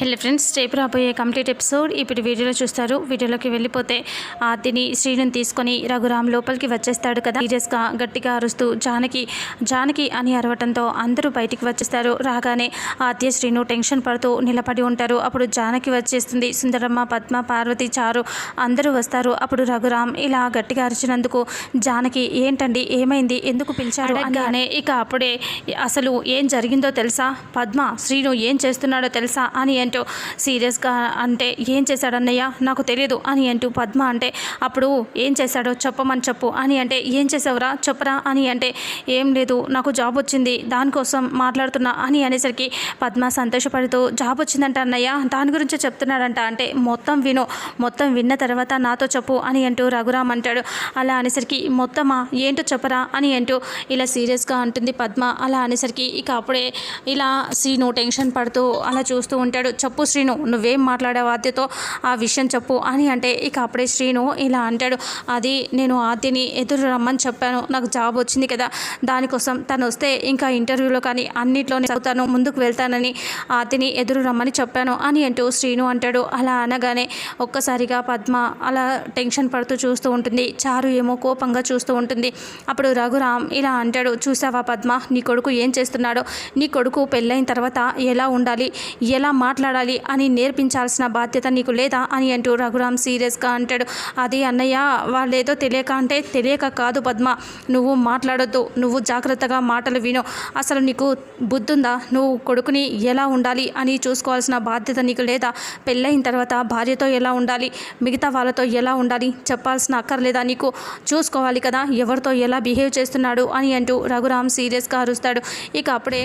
Hello friends రేపు రాబోయే complete episode ఇప్పుడు వీడియోలో చూస్తారు. వీడియోలోకి వెళ్ళిపోతే ఆర్తిని శ్రీను తీసుకొని రఘురామ్ లోపలికి వచ్చేస్తాడు కదా. సీరియస్గా గట్టిగా అరుస్తూ జానకి జానకి అని అరవటంతో అందరూ బయటికి వచ్చేస్తారు. రాగానే ఆద్య శ్రీను టెన్షన్ పడుతూ నిలబడి ఉంటారు. అప్పుడు జానకి వచ్చేస్తుంది. సుందరమ్మ పద్మ పార్వతి చారు అందరూ వస్తారు. అప్పుడు రఘురామ్ ఇలా గట్టిగా అరిచినందుకు జానకి ఏంటండి? ఏమైంది? ఎందుకు పిలిచారు? అనగానే ఇక అప్పుడే అసలు ఏం జరిగిందో తెలుసా? పద్మ శ్రీను ఏం చేస్తున్నాడో తెలుసా? అని ఏంటో సీరియస్గా అంటే ఏం చేశాడన్నయ్య? నాకు తెలియదు అని అంటూ పద్మ అంటే అప్పుడు ఏం చేశాడో చెప్పమని చెప్పు అని అంటే ఏం చేసావురా చెప్పరా? అని అంటే ఏం లేదు నాకు జాబ్ వచ్చింది దానికోసం మాట్లాడుతున్నా అని అనేసరికి పద్మ సంతోషపడుతూ జాబ్ వచ్చిందంట అన్నయ్య దాని గురించి చెప్తున్నాడంట అంటే మొత్తం విను మొత్తం విన్న తర్వాత నాతో చెప్పు అని అంటూ రఘురామ్ అంటాడు. అలా అనేసరికి మొత్తమా? ఏంటో చెప్పరా? అని అంటూ ఇలా సీరియస్గా అంటుంది పద్మ అలా అనేసరికి ఇక అప్పుడే ఇలా సీను టెన్షన్ పడుతూ అలా చూస్తూ ఉంటాడు. చెప్పు శ్రీను నువ్వేం మాట్లాడావు ఆద్యతో ఆ విషయం చెప్పు అని అంటే ఇక అప్పుడే శ్రీను ఇలా అంటాడు అది నేను ఆద్యని ఎదురు రమ్మని చెప్పాను నాకు జాబ్ వచ్చింది కదా దానికోసం తను వస్తే ఇంకా ఇంటర్వ్యూలో కానీ అన్నిట్లోనే చదువుతాను ముందుకు వెళ్తానని ఆద్యని ఎదురు రమ్మని చెప్పాను అని అంటూ శ్రీను అంటాడు. అలా అనగానే ఒక్కసారిగా పద్మ అలా టెన్షన్ పడుతూ చూస్తూ ఉంటుంది. చారు ఏమో కోపంగా చూస్తూ ఉంటుంది. అప్పుడు రఘురామ్ ఇలా అంటాడు చూసావా పద్మ నీ కొడుకు ఏం చేస్తున్నాడో? నీ కొడుకు పెళ్ళైన తర్వాత ఎలా ఉండాలి? ఎలా మాట్లాడాలి? మాట్లాడాలి అని నేర్పించాల్సిన బాధ్యత నీకు లేదా అని అంటూ రఘురామ్ సీరియస్గా అంటాడు. అది అన్నయ్య వాళ్ళేదో తెలియక అంటే తెలియక కాదు పద్మ. నువ్వు మాట్లాడొద్దు నువ్వు జాగ్రత్తగా మాటలు విను. అసలు నీకు బుద్ధుందా? నువ్వు కొడుకుని ఎలా ఉండాలి అని చూసుకోవాల్సిన బాధ్యత నీకు లేదా? పెళ్ళైన తర్వాత భార్యతో ఎలా ఉండాలి? మిగతా వాళ్ళతో ఎలా ఉండాలి? చెప్పాల్సిన అక్కర్లేదా నీకు? చూసుకోవాలి కదా ఎవరితో ఎలా బిహేవ్ చేస్తున్నాడు అని అంటూ రఘురామ్ సీరియస్గా అరుస్తాడు. ఇక అప్పుడే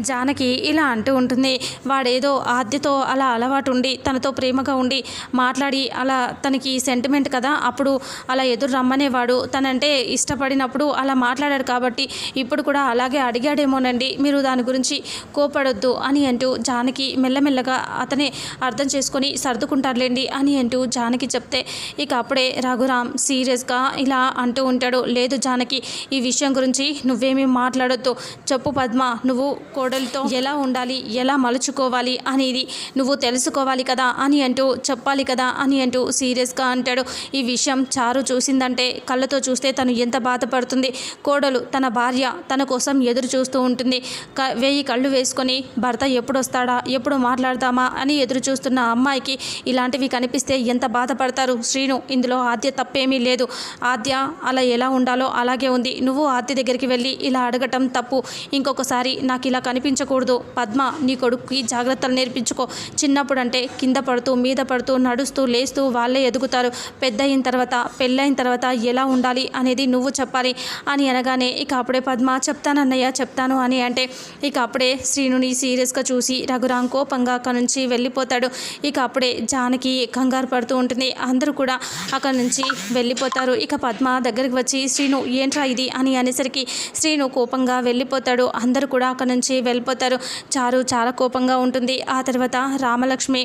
జానకి ఇలా అంటూ ఉంటుంది. వాడేదో మధ్యతో అలా అలవాటు ఉండి తనతో ప్రేమగా ఉండి మాట్లాడి అలా తనకి సెంటిమెంట్ కదా అప్పుడు అలా ఎదురు రమ్మనేవాడు. తనంటే ఇష్టపడినప్పుడు అలా మాట్లాడాడు కాబట్టి ఇప్పుడు కూడా అలాగే అడిగాడేమోనండి మీరు దాని గురించి కోపడొద్దు అని అంటూ జానకి మెల్లమెల్లగా అతనే అర్థం చేసుకొని సర్దుకుంటారులేండి అని అంటూ జానకి చెప్తే ఇక అప్పుడే రఘురామ్ సీరియస్గా ఇలా అంటూ ఉంటాడు. లేదు జానకి ఈ విషయం గురించి నువ్వేమీ మాట్లాడొద్దు. చెప్పు పద్మ నువ్వు కోడలితో ఎలా ఉండాలి ఎలా మలుచుకోవాలి అనేది నువ్వు తెలుసుకోవాలి కదా అని అంటూ చెప్పాలి కదా అని అంటూ సీరియస్గా అంటాడు. ఈ విషయం చారు చూసిందంటే కళ్ళతో చూస్తే తను ఎంత బాధపడుతుంది. కోడలు తన భార్య తన కోసం ఎదురు చూస్తూ ఉంటుంది. క వేయి కళ్ళు వేసుకొని భర్త ఎప్పుడు వస్తాడా ఎప్పుడు మాట్లాడతామా అని ఎదురు చూస్తున్న అమ్మాయికి ఇలాంటివి కనిపిస్తే ఎంత బాధపడతారు? శ్రీను ఇందులో ఆద్య తప్పేమీ లేదు. ఆద్య అలా ఎలా ఉండాలో అలాగే ఉంది. నువ్వు ఆద్య దగ్గరికి వెళ్ళి ఇలా అడగటం తప్పు. ఇంకొకసారి నాకు ఇలా కనిపించకూడదు. పద్మ నీ కొడుకుకి జాగ్రత్తలు నేర్పించుకో చిన్నప్పుడు అంటే కింద పడుతూ మీద పడుతూ నడుస్తూ లేస్తూ వాళ్ళే ఎదుగుతారు. పెద్ద అయిన తర్వాత పెళ్ళైన తర్వాత ఎలా ఉండాలి అనేది నువ్వు చెప్పాలి అని అనగానే ఇక అప్పుడే పద్మ చెప్తానన్నయ్య చెప్తాను అని అంటే ఇక అప్పుడే శ్రీనుని సీరియస్గా చూసి రఘురాం కోపంగా అక్కడి నుంచి వెళ్ళిపోతాడు. ఇక అప్పుడే జానకి కంగారు పడుతూ ఉంటుంది. అందరూ కూడా అక్కడి నుంచి వెళ్ళిపోతారు. ఇక పద్మ దగ్గరికి వచ్చి శ్రీను ఏంట్రా ఇది? అని అనేసరికి శ్రీను కోపంగా వెళ్ళిపోతాడు. అందరూ కూడా అక్కడి నుంచి వెళ్ళిపోతారు. చారు చాలా కోపంగా ఉంటుంది. ఆ తర్వాత రామలక్ష్మి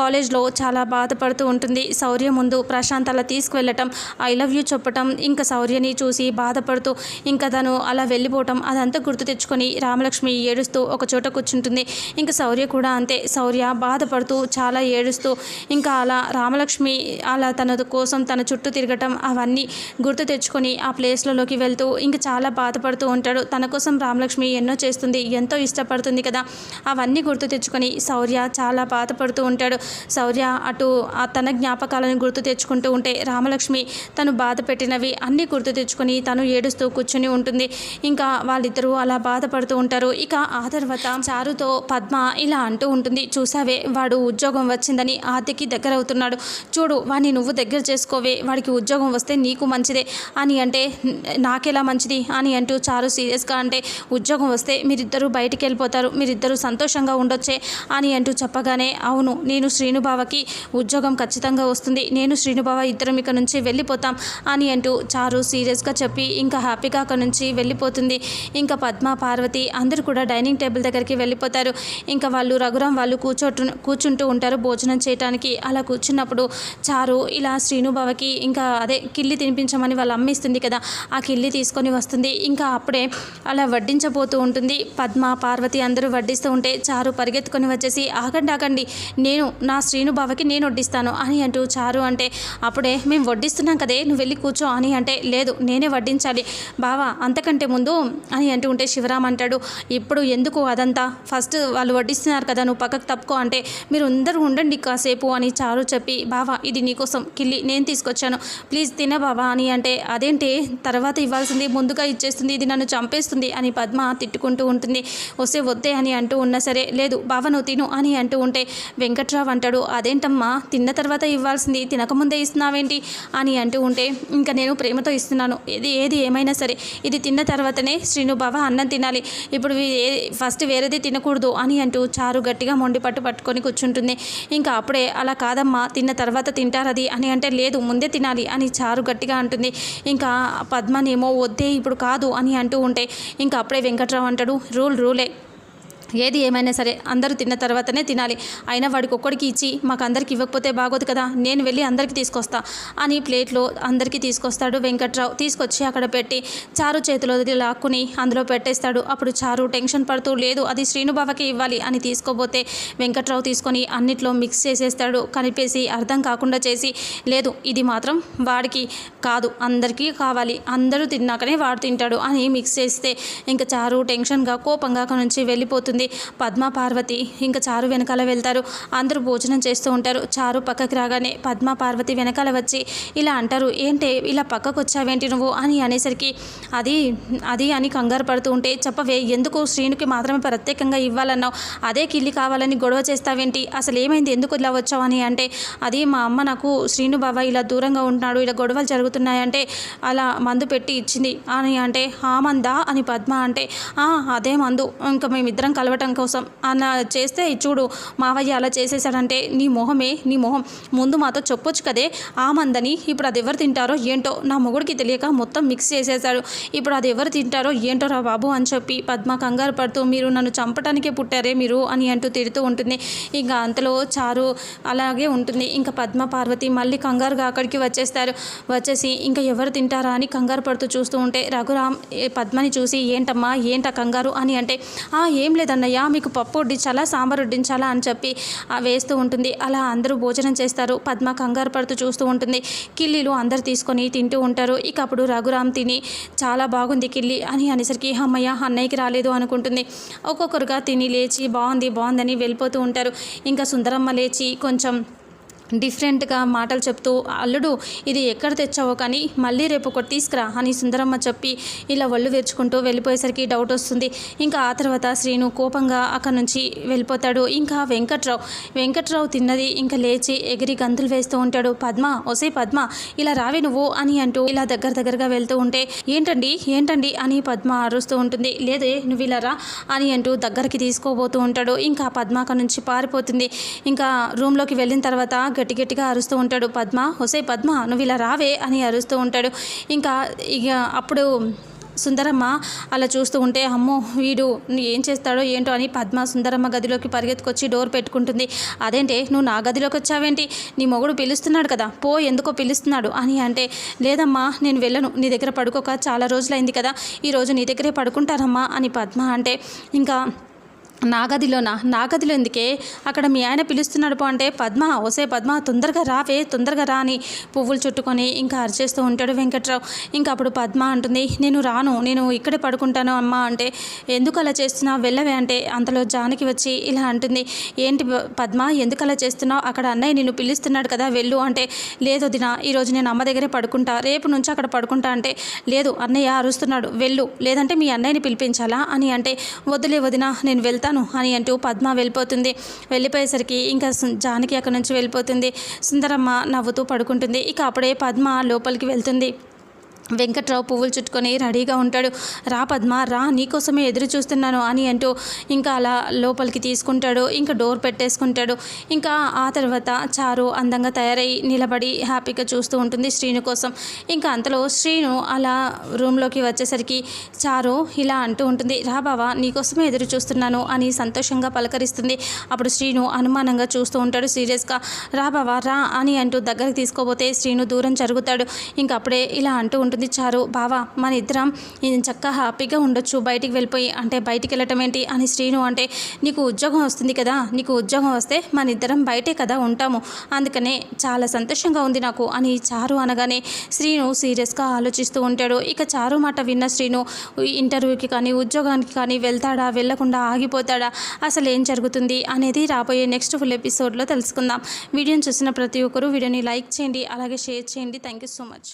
కాలేజ్లో చాలా బాధపడుతూ ఉంటుంది. శౌర్య ముందు ప్రశాంత్ అలా తీసుకువెళ్ళటం ఐ లవ్ యూ చెప్పటం ఇంకా శౌర్యని చూసి బాధపడుతూ ఇంకా తను అలా వెళ్ళిపోవటం అదంతా గుర్తు తెచ్చుకొని రామలక్ష్మి ఏడుస్తూ ఒక చోట కూర్చుంటుంది. ఇంకా శౌర్య కూడా అంతే. శౌర్య బాధపడుతూ చాలా ఏడుస్తూ ఇంకా అలా రామలక్ష్మి అలా తన కోసం తన చుట్టూ తిరగటం అవన్నీ గుర్తు తెచ్చుకొని ఆ ప్లేస్లలోకి వెళ్తూ ఇంకా చాలా బాధపడుతూ ఉంటాడు. తన కోసం రామలక్ష్మి ఎన్నో చేస్తుంది ఎంతో ఇష్టపడుతుంది కదా. అవన్నీ గుర్తు తెచ్చుకొని శౌర్య చాలా బాధపడుతూ ఉంటాడు. శౌర్య అటు తన జ్ఞాపకాలను గుర్తు తెచ్చుకుంటూ ఉంటే రామలక్ష్మి తను బాధ పెట్టినవి అన్నీ గుర్తు తెచ్చుకొని తను ఏడుస్తూ కూర్చుని ఉంటుంది. ఇంకా వాళ్ళిద్దరూ అలా బాధపడుతూ ఉంటారు. ఇక ఆ తర్వాత చారుతో పద్మ ఇలా అంటూ ఉంటుంది. చూసావే వాడు ఉద్యోగం వచ్చిందని ఆద్యకి దగ్గర అవుతున్నాడు చూడు వాడిని నువ్వు దగ్గర చేసుకోవే. వాడికి ఉద్యోగం వస్తే నీకు మంచిదే. అని అంటే నాకెలా మంచిది? అని అంటూ చారు సీరియస్గా అంటే ఉద్యోగం వస్తే మీరిద్దరూ బయటికి వెళ్ళిపోతారు మీరిద్దరూ సంతోషంగా ఉండొచ్చే అని అంటూ చెప్పగానే అవును నేను శ్రీనుబావకి ఉద్యోగం ఖచ్చితంగా వస్తుంది. నేను శ్రీనుబావ ఇద్దరం ఇక నుంచి వెళ్ళిపోతాం అని అంటూ చారు సీరియస్గా చెప్పి ఇంకా హ్యాపీగా అక్కడ నుంచి వెళ్ళిపోతుంది. ఇంకా పద్మ పార్వతి అందరూ కూడా డైనింగ్ టేబుల్ దగ్గరికి వెళ్ళిపోతారు. ఇంకా వాళ్ళు రఘురాం వాళ్ళు కూర్చోటు కూర్చుంటూ ఉంటారు భోజనం చేయడానికి అలా కూర్చున్నప్పుడు చారు ఇలా శ్రీనుబావకి ఇంకా అదే కిల్లి తినిపించమని వాళ్ళు అమ్మిస్తుంది కదా ఆ కిల్లి తీసుకొని వస్తుంది. ఇంకా అప్పుడే అలా వడ్డించబోతూ ఉంటుంది. పద్మ పార్వతి అందరూ వడ్డిస్తూ ఉంటే చారు పరిగెత్తుకొని వచ్చేసి ఆగండి ఆగండి. నేను నా శ్రీను బావకి నేను వడ్డిస్తాను. అని అంటూ చారు అంటే అప్పుడే మేము వడ్డిస్తున్నాం కదే నువ్వు వెళ్ళి కూర్చో అని అంటే లేదు నేనే వడ్డించాలి. బావా అంతకంటే ముందు అని అంటూ ఉంటే శివరామ్ అంటాడు ఇప్పుడు ఎందుకు అదంతా? ఫస్ట్ వాళ్ళు వడ్డిస్తున్నారు కదా నువ్వు పక్కకు తప్పుకో అంటే మీరు అందరూ ఉండండి కాసేపు అని చారు చెప్పి బావా ఇది నీకోసం కిల్లి నేను తీసుకొచ్చాను. ప్లీజ్ తిన బావా అని అంటే అదేంటి? తర్వాత ఇవ్వాల్సింది ముందుగా ఇచ్చేస్తుంది ఇది నన్ను చంపేస్తుంది అని పద్మ తిట్టుకుంటూ ఉంటుంది. వస్తే వద్దే అని అంటూ ఉన్నా సరే లేదు బావ నువ్వు తిను అని అంటూ ఉంటే వెంకట్రావు అంటాడు. అదేంటమ్మా తిన్న తర్వాత ఇవ్వాల్సింది తినకముందే ఇస్తున్నావేంటి? అని అంటూ ఉంటే ఇంకా నేను ప్రేమతో ఇస్తున్నాను. ఏది ఏది ఏమైనా సరే ఇది తిన్న తర్వాతనే శ్రీను బావ అన్నం తినాలి. ఇప్పుడు ఏ ఫస్ట్ వేరేది తినకూడదు అని అంటూ చారు గట్టిగా మొండి పట్టు పట్టుకొని కూర్చుంటుంది. ఇంకా అప్పుడే అలా కాదమ్మా తిన్న తర్వాత తింటారది అని అంటే లేదు ముందే తినాలి అని చారు గట్టిగా అంటుంది. ఇంకా పద్మనేమో వద్దే ఇప్పుడు కాదు అని అంటూ ఉంటే ఇంకా అప్పుడే వెంకట్రావు అంటాడు. రూల్ రూలే. ఏది ఏమైనా సరే అందరూ తిన్న తర్వాతనే తినాలి. అయినా వాడికి ఒక్కడికి ఇచ్చి మాకు అందరికి ఇవ్వకపోతే బాగోదు కదా నేను వెళ్ళి అందరికీ తీసుకొస్తా అని ప్లేట్లో అందరికీ తీసుకొస్తాడు వెంకట్రావు. తీసుకొచ్చి అక్కడ పెట్టి చారు చేతిలో లాక్కుని అందులో పెట్టేస్తాడు. అప్పుడు చారు టెన్షన్ పడుతూ లేదు అది శ్రీనుబావకి ఇవ్వాలి అని తీసుకోబోతే వెంకట్రావు తీసుకొని అన్నిట్లో మిక్స్ చేసేస్తాడు. కనిపేసి అర్థం కాకుండా చేసి లేదు ఇది మాత్రం వాడికి కాదు అందరికీ కావాలి అందరూ తిన్నాకనే వాడు తింటాడు అని మిక్స్ చేస్తే ఇంకా చారు టెన్షన్గా కోపంగా అక్కడి నుంచి వెళ్ళిపోతుంది. పద్మ పార్వతి ఇంకా చారు వెనకాల వెళ్తారు. అందరూ భోజనం చేస్తూ ఉంటారు. చారు పక్కకి రాగానే పద్మ పార్వతి వెనకాల వచ్చి ఇలా అంటారు ఏంటి ఇలా పక్కకు వచ్చావేంటి నువ్వు? అని అనేసరికి అది అది అని కంగారు పడుతూ ఉంటే చెప్పవే ఎందుకు శ్రీనుకి మాత్రమే ప్రత్యేకంగా ఇవ్వాలన్నావు? అదే కిల్లి కావాలని గొడవ చేస్తావేంటి? అసలు ఏమైంది? ఎందుకు ఇలా వచ్చావు? అని అంటే అది మా అమ్మ నాకు శ్రీను బాబా ఇలా దూరంగా ఉంటున్నాడు ఇలా గొడవలు జరుగుతున్నాయంటే అలా మందు పెట్టి ఇచ్చింది అని అంటే ఆ మందా? అని పద్మ అంటే "ఆ, అదే మందు. ఇంకా మేమిద్దరం కలవటం కోసం. అన్న చేస్తే చూడు మావయ్య అలా చేసేసాడంటే నీ మొహమే నీ మొహం. ముందు మాతో చెప్పొచ్చు కదే ఆ మందని ఇప్పుడు అది ఎవరు తింటారో ఏంటో నా మొగుడికి తెలియక మొత్తం మిక్స్ చేసేసాడు ఇప్పుడు అది ఎవరు తింటారో ఏంటో రా బాబు అని చెప్పి పద్మ కంగారు పడుతూ మీరు నన్ను చంపటానికే పుట్టారే మీరు? అని అంటూ తిడుతూ ఉంటుంది. ఇంకా అంతలో చారు అలాగే ఉంటుంది. ఇంకా పద్మ పార్వతి మళ్ళీ కంగారుగా అక్కడికి వచ్చేస్తారు. వచ్చేసి ఇంకా ఎవరు తింటారా? అని కంగారు పడుతూ చూస్తూ ఉంటే రఘురామ్ ఏ పద్మని చూసి ఏంటమ్మా ఏంట కంగారు? అని అంటే "ఆ, ఏం వద్దన్నయ్య మీకు పప్పు వడ్డించాలా సాంబార్ వడ్డించాలా? అని చెప్పి వేస్తూ ఉంటుంది. అలా అందరూ భోజనం చేస్తారు. పద్మ కంగారు పడుతూ చూస్తూ ఉంటుంది. కిల్లీలు అందరు తీసుకొని తింటూ ఉంటారు. ఇక అప్పుడు రఘురామ్ తిని చాలా బాగుంది కిల్లి అని అనేసరికి అమ్మయ్య అన్నయ్యకి రాలేదు అనుకుంటుంది. ఒక్కొక్కరుగా తిని లేచి బాగుంది బాగుందని వెళ్ళిపోతూ ఉంటారు. ఇంకా సుందరమ్మ లేచి కొంచెం డిఫరెంట్గా మాటలు చెప్తూ అల్లుడు ఇది ఎక్కడ తెచ్చావో కానీ మళ్ళీ రేపు ఒకటి తీసుకురా అని సుందరమ్మ చెప్పి ఇలా ఒళ్ళు వేర్చుకుంటూ వెళ్ళిపోయేసరికి డౌట్ వస్తుంది. ఇంకా ఆ తర్వాత శ్రీను కోపంగా అక్కడి నుంచి వెళ్ళిపోతాడు. ఇంకా వెంకట్రావు వెంకట్రావు తిన్నది ఇంకా లేచి ఎగిరి గంతులు వేస్తూ ఉంటాడు. పద్మ ఒసే పద్మ ఇలా రావి నువ్వు అని అంటూ ఇలా దగ్గర దగ్గరగా వెళ్తూ ఉంటే ఏంటండి ఏంటండి అని పద్మ అరుస్తూ ఉంటుంది. లేదే నువ్వు ఇలా రా అని అంటూ దగ్గరికి తీసుకోబోతూ ఉంటాడు. ఇంకా పద్మ అక్కడి నుంచి పారిపోతుంది. ఇంకా రూమ్లోకి వెళ్ళిన తర్వాత గట్టి గట్టిగా అరుస్తూ ఉంటాడు. పద్మ ఒసే పద్మ నువ్వు ఇలా రావే అని అరుస్తూ ఉంటాడు. ఇంకా ఇక అప్పుడు సుందరమ్మ అలా చూస్తూ ఉంటే అమ్మో వీడు ఏం చేస్తాడో ఏంటో అని పద్మ సుందరమ్మ గదిలోకి పరిగెత్తుకొచ్చి డోర్ పెట్టుకుంటుంది. అదేంటే నువ్వు నా గదిలోకి వచ్చావేంటి? నీ మొగుడు పిలుస్తున్నాడు కదా పో ఎందుకో పిలుస్తున్నాడు అని అంటే లేదమ్మా నేను వెళ్ళను నీ దగ్గర పడుకోక చాలా రోజులైంది కదా ఈరోజు నీ దగ్గరే పడుకుంటారమ్మా అని పద్మ అంటే ఇంకా నాగదిలోనా? నాగదిలో ఎందుకే? అక్కడ మీ ఆయన పిలుస్తున్నాడు పో అంటే పద్మ ఓసే పద్మ తొందరగా రావే తొందరగా రాని పువ్వులు చుట్టుకొని ఇంకా అరిచేస్తూ ఉంటాడు వెంకట్రావు. ఇంకా అప్పుడు పద్మ అంటుంది నేను రాను నేను ఇక్కడే పడుకుంటాను అమ్మ అంటే ఎందుకు అలా చేస్తున్నావు? వెళ్ళవే అంటే అంతలో జానకి వచ్చి ఇలా అంటుంది ఏంటి పద్మ ఎందుకు అలా చేస్తున్నావు? అక్కడ అన్నయ్య నేను పిలుస్తున్నాడు కదా వెళ్ళు అంటే లేదు దిన ఈరోజు నేను అమ్మ దగ్గరే పడుకుంటా రేపు నుంచి అక్కడ పడుకుంటా అంటే లేదు అన్నయ్య అరుస్తున్నాడు వెళ్ళు లేదంటే మీ అన్నయ్యని పిలిపించాలా అని అంటే వద్దులే వదిన నేను వెళ్తాను అని అంటూ పద్మ వెళ్ళిపోతుంది. వెళ్ళిపోయేసరికి ఇంకా జానకి అక్కడి నుంచి వెళ్ళిపోతుంది. సుందరమ్మ నవ్వుతూ పడుకుంటుంది. ఇక అప్పుడే పద్మ లోపలికి వెళ్తుంది. వెంకట్రావు పువ్వులు చుట్టుకొని రెడీగా ఉంటాడు. రా పద్మ రా నీకోసమే ఎదురు చూస్తున్నాను అని అంటూ ఇంకా అలా లోపలికి తీసుకుంటాడు. ఇంకా డోర్ పెట్టేసుకుంటాడు. ఇంకా ఆ తర్వాత చారు అందంగా తయారై నిలబడి హ్యాపీగా చూస్తూ ఉంటుంది శ్రీను కోసం. ఇంకా అంతలో శ్రీను అలా రూమ్లోకి వచ్చేసరికి చారు ఇలా అంటూ ఉంటుంది రా బావా నీకోసమే ఎదురు చూస్తున్నాను అని సంతోషంగా పలకరిస్తుంది. అప్పుడు శ్రీను అనుమానంగా చూస్తూ ఉంటాడు సీరియస్గా. రా బావా రా అని అంటూ దగ్గరికి తీసుకోబోతే శ్రీను దూరం జరుగుతాడు. ఇంకా అప్పుడే ఇలా అంటూ ఉంటుంది. చారు బావా మన ఇద్దరం నేను చక్కగా హ్యాపీగా ఉండొచ్చు. బయటికి వెళ్ళిపోయి అంటే బయటికి వెళ్ళటం ఏంటి అని శ్రీను అంటే నీకు ఉద్యోగం వస్తుంది కదా నీకు ఉద్యోగం వస్తే మన ఇద్దరం బయటే కదా ఉంటాము. అందుకనే చాలా సంతోషంగా ఉంది నాకు అని చారు అనగానే శ్రీను సీరియస్గా ఆలోచిస్తూ ఉంటాడు. ఇక చారు మాట విన్న శ్రీను ఇంటర్వ్యూకి కానీ ఉద్యోగానికి కానీ వెళ్తాడా వెళ్ళకుండా ఆగిపోతాడా అసలు ఏం జరుగుతుంది అనేది రాబోయే నెక్స్ట్ ఫుల్ ఎపిసోడ్లో తెలుసుకుందాం. వీడియోని చూసిన ప్రతి ఒక్కరూ వీడియోని లైక్ చేయండి అలాగే షేర్ చేయండి. Thank you so much.